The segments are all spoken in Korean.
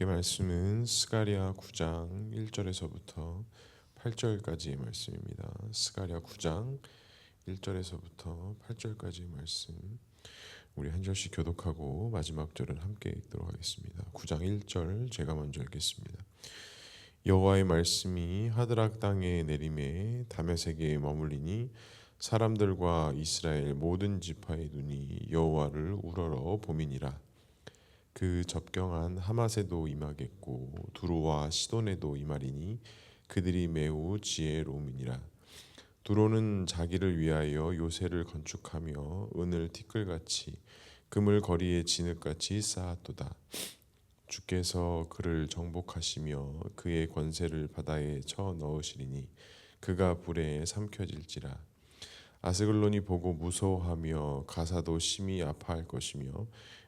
함께 말씀은 스가랴 9장 1절에서부터 8절까지의 말씀입니다. 스가랴 9장 1절에서부터 8절까지의 말씀. 우리 한 절씩 교독하고 마지막 절은 함께 읽도록 하겠습니다. 9장 1절 제가 먼저 읽겠습니다. 여호와의 말씀이 하드락 땅에 내림에 다메섹에 머물리니 사람들과 이스라엘 모든 지파의 눈이 여호와를 우러러 봄이니라. 그 접경한 하마세도 임하겠고 두로와 시돈에도 임하리니 그들이 매우 지혜로움이니라. 두로는 자기를 위하여 요새를 건축하며 은을 티끌같이 금을 거리에 진흙같이 쌓았도다. 주께서 그를 정복하시며 그의 권세를 바다에 쳐 넣으시리니 그가 불에 삼켜질지라. 아스글론이 보고 무서워하며 가사도 심히 아파할 것이며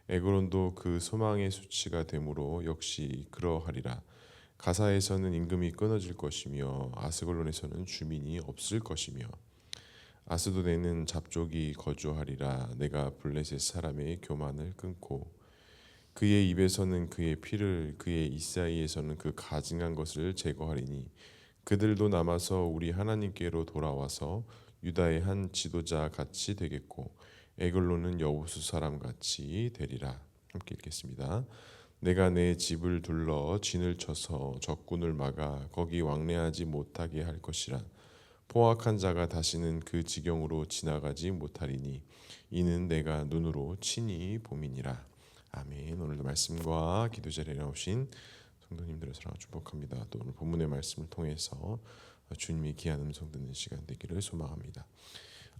에그론도 그 소망의 수치가 되므로 역시 그러하리라. 가사에서는 임금이 끊어질 것이며 아스글론에서는 주민이 없을 것이며 아스도네는 잡족이 거주하리라. 내가 블레셋 사람의 교만을 끊고 그의 입에서는 그의 피를 그의 이사이에서는 그 가증한 것을 제거하리니 그들도 남아서 우리 하나님께로 돌아와서 유다의 한 지도자 같이 되겠고 에글로는 여우수 사람 같이 되리라. 함께 읽겠습니다. 내가 내 집을 둘러 진을 쳐서 적군을 막아 거기 왕래하지 못하게 할 것이라. 포악한 자가 다시는 그 지경으로 지나가지 못하리니 이는 내가 눈으로 친히 봄이니라. 아멘. 오늘도 말씀과 기도 자리에 나오신 성도님들의 사랑 축복합니다. 또 오늘 본문의 말씀을 통해서 주님이 귀한 음성 듣는 시간 되기를 소망합니다.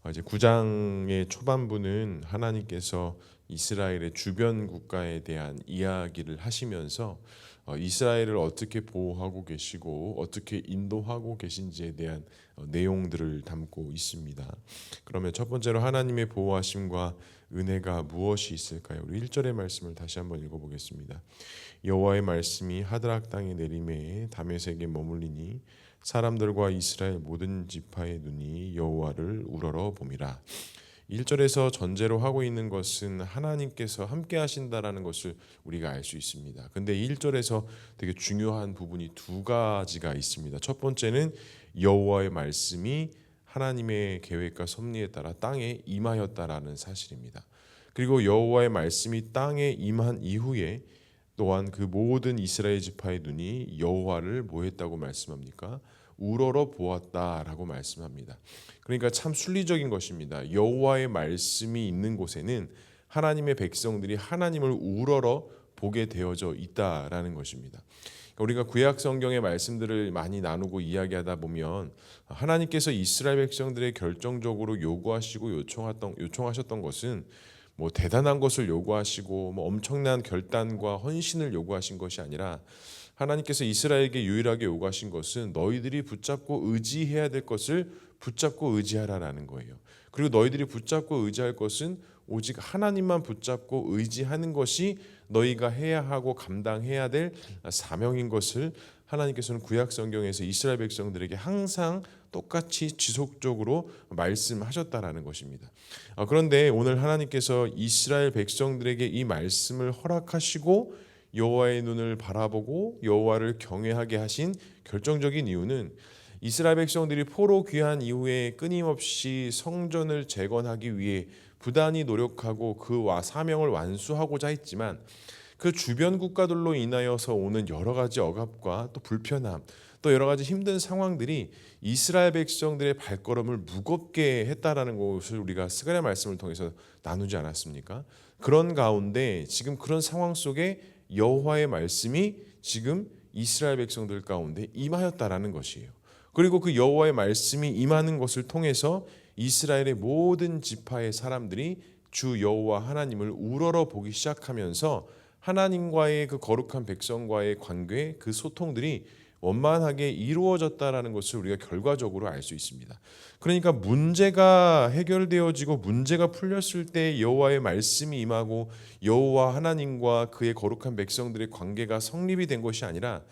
어, 이제 9장의 초반부는 하나님께서 이스라엘의 주변 국가에 대한 이야기를 하시면서 어, 이스라엘을 어떻게 보호하고 계시고 어떻게 인도하고 계신지에 대한 어, 내용들을 담고 있습니다. 그러면 첫 번째로 하나님의 보호하심과 은혜가 무엇이 있을까요? 우리 1절의 말씀을 다시 한번 읽어 보겠습니다. 여호와의 말씀이 하드락 땅에 내림에 다메섹에 머물리니 사람들과 이스라엘 모든 지파의 눈이 여호와를 우러러 봄이라. 1절에서 전제로 하고 있는 것은 하나님께서 함께 하신다라는 것을 우리가 알 수 있습니다. 근데 1절에서 되게 중요한 부분이 두 가지가 있습니다. 첫 번째는 여호와의 말씀이 하나님의 계획과 섭리에 따라 땅에 임하였다라는 사실입니다. 그리고 여호와의 말씀이 땅에 임한 이후에 또한 그 모든 이스라엘 지파의 눈이 여호와를 뭐했다고 말씀합니까? 우러러 보았다라고 말씀합니다. 그러니까 참 순리적인 것입니다. 여호와의 말씀이 있는 곳에는 하나님의 백성들이 하나님을 우러러 보게 되어져 있다라는 것입니다. 그러니까 우리가 구약 성경의 말씀들을 많이 나누고 이야기하다 보면 하나님께서 이스라엘 백성들의 결정적으로 요구하시고 요청했던 요청하셨던 것은 뭐 대단한 것을 요구하시고 뭐 엄청난 결단과 헌신을 요구하신 것이 아니라 하나님께서 이스라엘에게 유일하게 요구하신 것은 너희들이 붙잡고 의지해야 될 것을 붙잡고 의지하라라는 거예요. 그리고 너희들이 붙잡고 의지할 것은 오직 하나님만 붙잡고 의지하는 것이 너희가 해야 하고 감당해야 될 사명인 것을 하나님께서는 구약 성경에서 이스라엘 백성들에게 항상 똑같이 지속적으로 말씀하셨다라는 것입니다. 아, 그런데 오늘 하나님께서 이스라엘 백성들에게 이 말씀을 허락하시고 여호와의 눈을 바라보고 여호와를 경외하게 하신 결정적인 이유는 이스라엘 백성들이 포로 귀한 이후에 끊임없이 성전을 재건하기 위해 부단히 노력하고 그 사명을 완수하고자 했지만 그 주변 국가들로 인하여서 오는 여러 가지 억압과 또 불편함 또 여러 가지 힘든 상황들이 이스라엘 백성들의 발걸음을 무겁게 했다라는 것을 우리가 스가랴 말씀을 통해서 나누지 않았습니까? 그런 가운데 지금 그런 상황 속에 여호와의 말씀이 지금 이스라엘 백성들 가운데 임하였다라는 것이에요. 그리고 그 여호와의 말씀이 임하는 것을 통해서 이스라엘의 모든 지파의 사람들이 주 여호와 하나님을 우러러 보기 시작하면서 하나님과의 그 거룩한 백성과의 관계 그 소통들이 원만하게 이루어졌다라는 것을 우리가 결과적으로 알 수 있습니다. 그러니까 문제가 해결되어지고 문제가 풀렸을 때 여호와의 말씀이 임하고 여호와 하나님과 그의 거룩한 백성들의 관계가 성립이 된 것이 아니라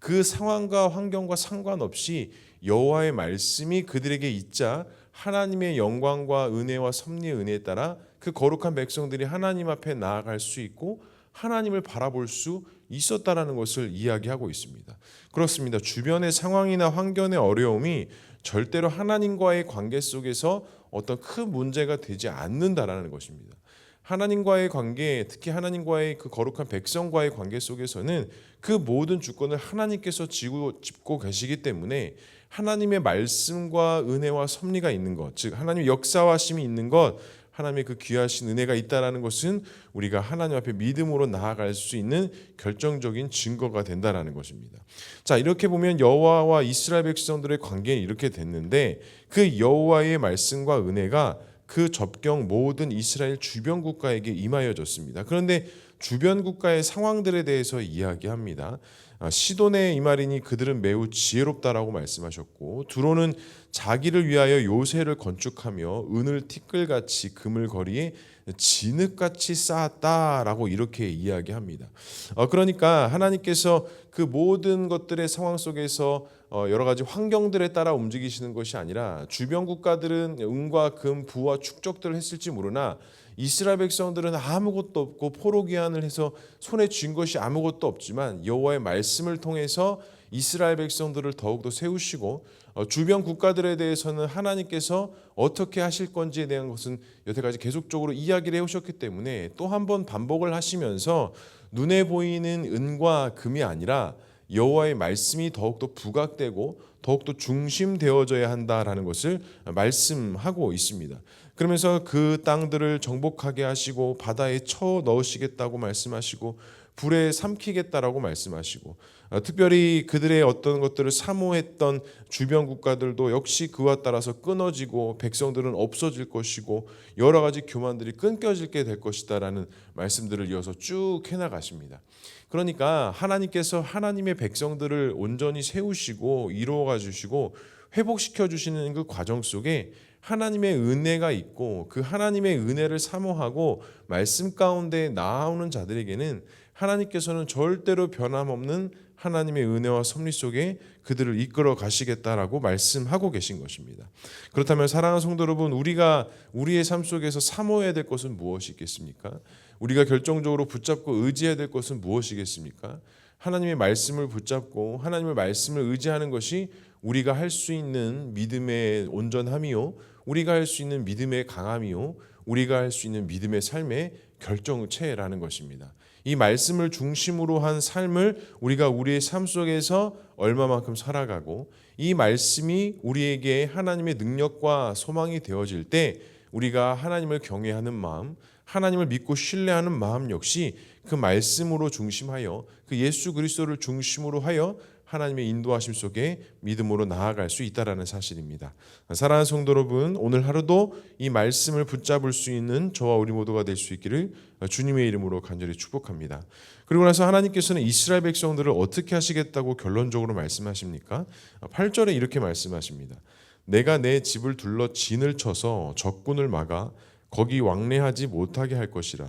그 상황과 환경과 상관없이 여호와의 말씀이 그들에게 있자 하나님의 영광과 은혜와 섭리의 은혜에 따라 그 거룩한 백성들이 하나님 앞에 나아갈 수 있고 하나님을 바라볼 수 있었다라는 것을 이야기하고 있습니다. 그렇습니다. 주변의 상황이나 환경의 어려움이 절대로 하나님과의 관계 속에서 어떤 큰 문제가 되지 않는다라는 것입니다. 하나님과의 관계, 특히 하나님과의 그 거룩한 백성과의 관계 속에서는 그 모든 주권을 하나님께서 지고 짚고 계시기 때문에 하나님의 말씀과 은혜와 섭리가 있는 것, 즉 하나님의 역사와 심이 있는 것, 하나님의 그 귀하신 은혜가 있다라는 것은 우리가 하나님 앞에 믿음으로 나아갈 수 있는 결정적인 증거가 된다라는 것입니다. 자, 이렇게 보면 여호와와 이스라엘 백성들의 관계는 이렇게 됐는데 그 여호와의 말씀과 은혜가 그 접경 모든 이스라엘 주변 국가에게 임하여졌습니다. 그런데 주변 국가의 상황들에 대해서 이야기합니다. 아, 시돈의 이말이니 그들은 매우 지혜롭다라고 말씀하셨고 두로는 자기를 위하여 요새를 건축하며 은을 티끌같이 금을 거리에 진흙같이 쌓았다라고 이렇게 이야기합니다. 어, 그러니까 하나님께서 그 모든 것들의 상황 속에서 어, 여러 가지 환경들에 따라 움직이시는 것이 아니라 주변 국가들은 은과 금, 부와 축적들을 했을지 모르나 이스라엘 백성들은 아무것도 없고 포로 귀환을 해서 손에 쥔 것이 아무것도 없지만 여호와의 말씀을 통해서 이스라엘 백성들을 더욱더 세우시고 어, 주변 국가들에 대해서는 하나님께서 어떻게 하실 건지에 대한 것은 여태까지 계속적으로 이야기를 해오셨기 때문에 또 한 번 반복을 하시면서 눈에 보이는 은과 금이 아니라 여호와의 말씀이 더욱더 부각되고 더욱더 중심되어져야 한다라는 것을 말씀하고 있습니다. 그러면서 그 땅들을 정복하게 하시고 바다에 쳐 넣으시겠다고 말씀하시고 불에 삼키겠다라고 말씀하시고 어, 특별히 그들의 어떤 것들을 사모했던 주변 국가들도 역시 그와 따라서 끊어지고 백성들은 없어질 것이고 여러 가지 교만들이 끊겨질게 될 것이다라는 말씀들을 이어서 쭉 해나가십니다. 그러니까 하나님께서 하나님의 백성들을 온전히 세우시고 이루어가 주시고 회복시켜 주시는 그 과정 속에 하나님의 은혜가 있고 그 하나님의 은혜를 사모하고 말씀 가운데 나오는 자들에게는 하나님께서는 절대로 변함없는 하나님의 은혜와 섭리 속에 그들을 이끌어 가시겠다라고 말씀하고 계신 것입니다. 그렇다면 사랑하는 성도 여러분, 우리가 우리의 삶 속에서 사모해야 될 것은 무엇이 있겠습니까? 우리가 결정적으로 붙잡고 의지해야 될 것은 무엇이겠습니까? 하나님의 말씀을 붙잡고 하나님의 말씀을 의지하는 것이 우리가 할 수 있는 믿음의 온전함이요, 우리가 할 수 있는 믿음의 강함이요, 우리가 할 수 있는 믿음의 삶의 결정체라는 것입니다. 이 말씀을 중심으로 한 삶을 우리가 우리의 삶 속에서 얼마만큼 살아가고 이 말씀이 우리에게 하나님의 능력과 소망이 되어질 때 우리가 하나님을 경외하는 마음, 하나님을 믿고 신뢰하는 마음 역시 그 말씀으로 중심하여 그 예수 그리스도를 중심으로 하여 하나님의 인도하심 속에 믿음으로 나아갈 수 있다라는 사실입니다. 사랑하는 성도 여러분, 오늘 하루도 이 말씀을 붙잡을 수 있는 저와 우리 모두가 될 수 있기를 주님의 이름으로 간절히 축복합니다. 그리고 나서 하나님께서는 이스라엘 백성들을 어떻게 하시겠다고 결론적으로 말씀하십니까? 8절에 이렇게 말씀하십니다. 내가 내 집을 둘러 진을 쳐서 적군을 막아 거기 왕래하지 못하게 할 것이라.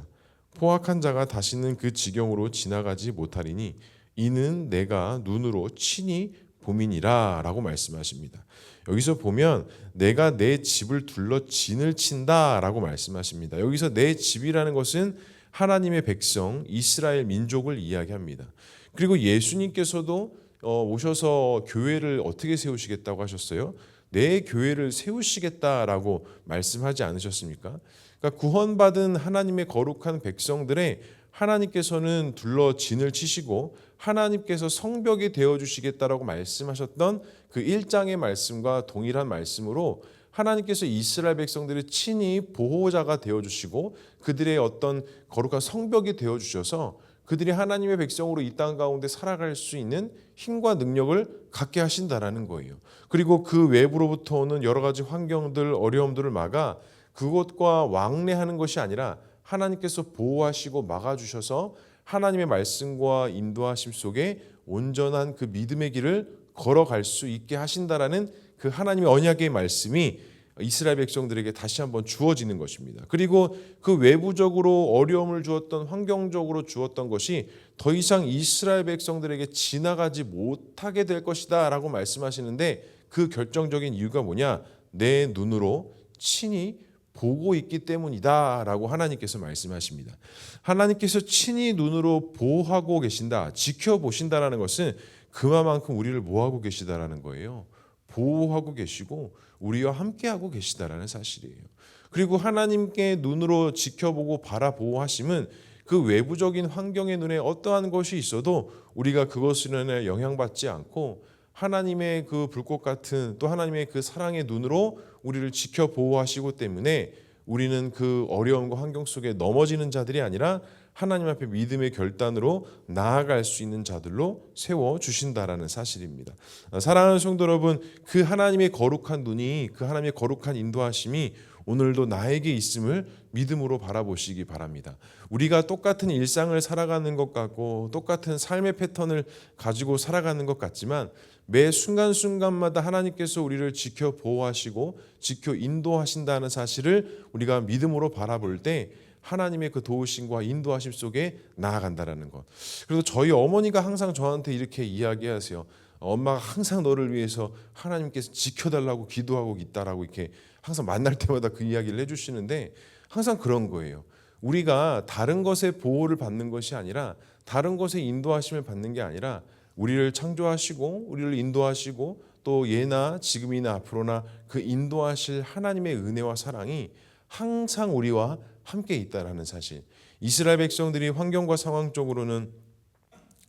포악한 자가 다시는 그 지경으로 지나가지 못하리니 이는 내가 눈으로 친히 보민이라라고 말씀하십니다. 여기서 보면 내가 내 집을 둘러 진을 친다 라고 말씀하십니다. 여기서 내 집이라는 것은 하나님의 백성 이스라엘 민족을 이야기합니다. 그리고 예수님께서도 어, 오셔서 교회를 어떻게 세우시겠다고 하셨어요? 내 교회를 세우시겠다라고 말씀하지 않으셨습니까? 그러니까 구원받은 하나님의 거룩한 백성들의 하나님께서는 둘러 진을 치시고 하나님께서 성벽이 되어 주시겠다라고 말씀하셨던 그 1장의 말씀과 동일한 말씀으로 하나님께서 이스라엘 백성들의 친히 보호자가 되어 주시고 그들의 어떤 거룩한 성벽이 되어 주셔서 그들이 하나님의 백성으로 이 땅 가운데 살아갈 수 있는 힘과 능력을 갖게 하신다라는 거예요. 그리고 그 외부로부터 오는 여러 가지 환경들, 어려움들을 막아 그것과 왕래하는 것이 아니라 하나님께서 보호하시고 막아주셔서 하나님의 말씀과 인도하심 속에 온전한 그 믿음의 길을 걸어갈 수 있게 하신다라는 그 하나님의 언약의 말씀이 이스라엘 백성들에게 다시 한번 주어지는 것입니다. 그리고 그 외부적으로 어려움을 주었던 환경적으로 주었던 것이 더 이상 이스라엘 백성들에게 지나가지 못하게 될 것이다라고 말씀하시는데 그 결정적인 이유가 뭐냐? 내 눈으로 친히 보고 있기 때문이다라고 하나님께서 말씀하십니다. 하나님께서 친히 눈으로 보호하고 계신다, 지켜보신다라는 것은 그만큼 우리를 뭐하고 계시다라는 거예요. 보호하고 계시고 우리와 함께하고 계시다라는 사실이에요. 그리고 하나님께 눈으로 지켜보고 바라보호하심은 그 외부적인 환경의 눈에 어떠한 것이 있어도 우리가 그것으로 영향받지 않고 하나님의 그 불꽃 같은 또 하나님의 그 사랑의 눈으로 우리를 지켜 보호하시고 때문에 우리는 그 어려움과 환경 속에 넘어지는 자들이 아니라 하나님 앞에 믿음의 결단으로 나아갈 수 있는 자들로 세워 주신다라는 사실입니다. 사랑하는 성도 여러분, 그 하나님의 거룩한 눈이 그 하나님의 거룩한 인도하심이 오늘도 나에게 있음을 믿음으로 바라보시기 바랍니다. 우리가 똑같은 일상을 살아가는 것 같고 똑같은 삶의 패턴을 가지고 살아가는 것 같지만 매 순간순간마다 하나님께서 우리를 지켜 보호하시고 지켜 인도하신다는 사실을 우리가 믿음으로 바라볼 때 하나님의 그 도우심과 인도하심 속에 나아간다라는 것. 그래서 저희 어머니가 항상 저한테 이렇게 이야기하세요. 엄마가 항상 너를 위해서 하나님께서 지켜달라고 기도하고 있다라고 이렇게 항상 만날 때마다 그 이야기를 해주시는데 항상 그런 거예요. 우리가 다른 것에 보호를 받는 것이 아니라 다른 것에 인도하심을 받는 게 아니라 우리를 창조하시고 우리를 인도하시고 또 예나 지금이나 앞으로나 그 인도하실 하나님의 은혜와 사랑이 항상 우리와 함께 있다라는 사실. 이스라엘 백성들이 환경과 상황 쪽으로는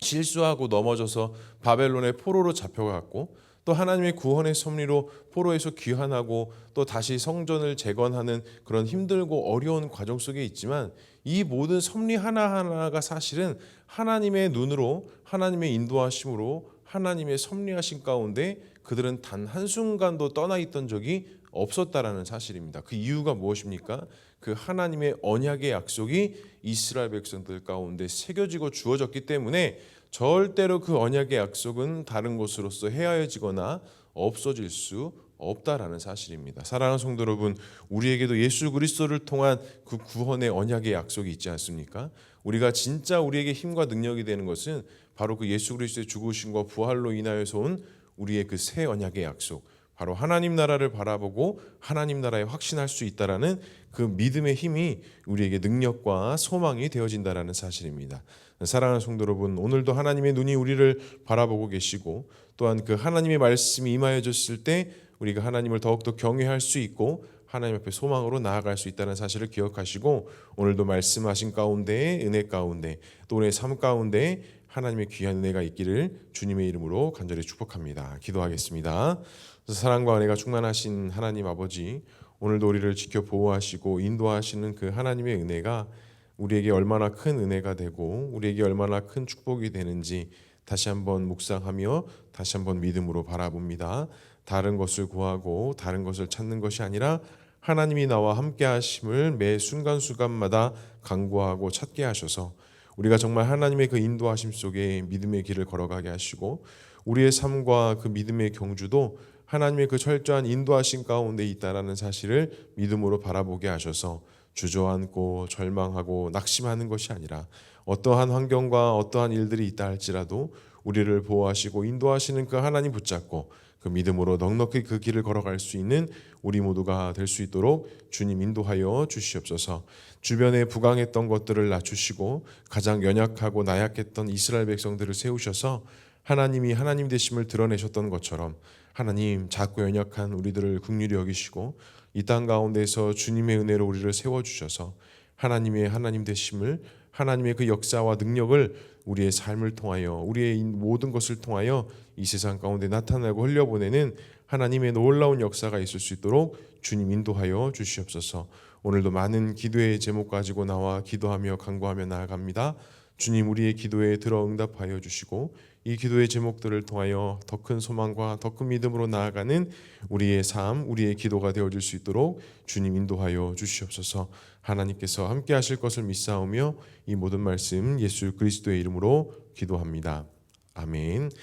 실수하고 넘어져서 바벨론의 포로로 잡혀갔고 또 하나님의 구원의 섭리로 포로에서 귀환하고 또 다시 성전을 재건하는 그런 힘들고 어려운 과정 속에 있지만 이 모든 섭리 하나하나가 사실은 하나님의 눈으로 하나님의 인도하심으로 하나님의 섭리하신 가운데 그들은 단 한순간도 떠나 있던 적이 없었다라는 사실입니다. 그 이유가 무엇입니까? 그 하나님의 언약의 약속이 이스라엘 백성들 가운데 새겨지고 주어졌기 때문에 절대로 그 언약의 약속은 다른 곳으로서 헤아려지거나 없어질 수 없다라는 사실입니다. 사랑하는 성도 여러분, 우리에게도 예수 그리스도를 통한 그 구원의 언약의 약속이 있지 않습니까? 우리가 진짜 우리에게 힘과 능력이 되는 것은 바로 그 예수 그리스도의 죽으심과 부활로 인하여서 온 우리의 그 새 언약의 약속, 바로 하나님 나라를 바라보고 하나님 나라에 확신할 수 있다라는 그 믿음의 힘이 우리에게 능력과 소망이 되어진다라는 사실입니다. 사랑하는 성도 여러분, 오늘도 하나님의 눈이 우리를 바라보고 계시고 또한 그 하나님의 말씀이 임하여졌을 때 우리가 하나님을 더욱더 경외할 수 있고 하나님 앞에 소망으로 나아갈 수 있다는 사실을 기억하시고 오늘도 말씀하신 가운데 은혜 가운데 또 우리의 삶 가운데 하나님의 귀한 은혜가 있기를 주님의 이름으로 간절히 축복합니다. 기도하겠습니다. 사랑과 은혜가 충만하신 하나님 아버지 오늘도 우리를 지켜 보호하시고 인도하시는 그 하나님의 은혜가 우리에게 얼마나 큰 은혜가 되고 우리에게 얼마나 큰 축복이 되는지 다시 한번 묵상하며 다시 한번 믿음으로 바라봅니다. 다른 것을 구하고 다른 것을 찾는 것이 아니라 하나님이 나와 함께 하심을 매 순간순간마다 강구하고 찾게 하셔서 우리가 정말 하나님의 그 인도하심 속에 믿음의 길을 걸어가게 하시고 우리의 삶과 그 믿음의 경주도 하나님의 그 철저한 인도하심 가운데 있다라는 사실을 믿음으로 바라보게 하셔서 주저앉고 절망하고 낙심하는 것이 아니라 어떠한 환경과 어떠한 일들이 있다 할지라도 우리를 보호하시고 인도하시는 그 하나님 붙잡고 그 믿음으로 넉넉히 그 길을 걸어갈 수 있는 우리 모두가 될 수 있도록 주님 인도하여 주시옵소서. 주변에 부강했던 것들을 낮추시고 가장 연약하고 나약했던 이스라엘 백성들을 세우셔서 하나님이 하나님 되심을 드러내셨던 것처럼 하나님 작고 연약한 우리들을 긍휼히 여기시고 이 땅 가운데서 주님의 은혜로 우리를 세워 주셔서 하나님의 하나님 되심을 하나님의 그 역사와 능력을 우리의 삶을 통하여 우리의 모든 것을 통하여 이 세상 가운데 나타나고 흘려보내는 하나님의 놀라운 역사가 있을 수 있도록 주님 인도하여 주시옵소서. 오늘도 많은 기도의 제목 가지고 나와 기도하며 간구하며 나아갑니다. 주님 우리의 기도에 들어 응답하여 주시고 이 기도의 제목들을 통하여 더 큰 소망과 더 큰 믿음으로 나아가는 우리의 삶, 우리의 기도가 되어질 수 있도록 주님 인도하여 주시옵소서. 하나님께서 함께 하실 것을 믿사오며 이 모든 말씀 예수 그리스도의 이름으로 기도합니다. 아멘.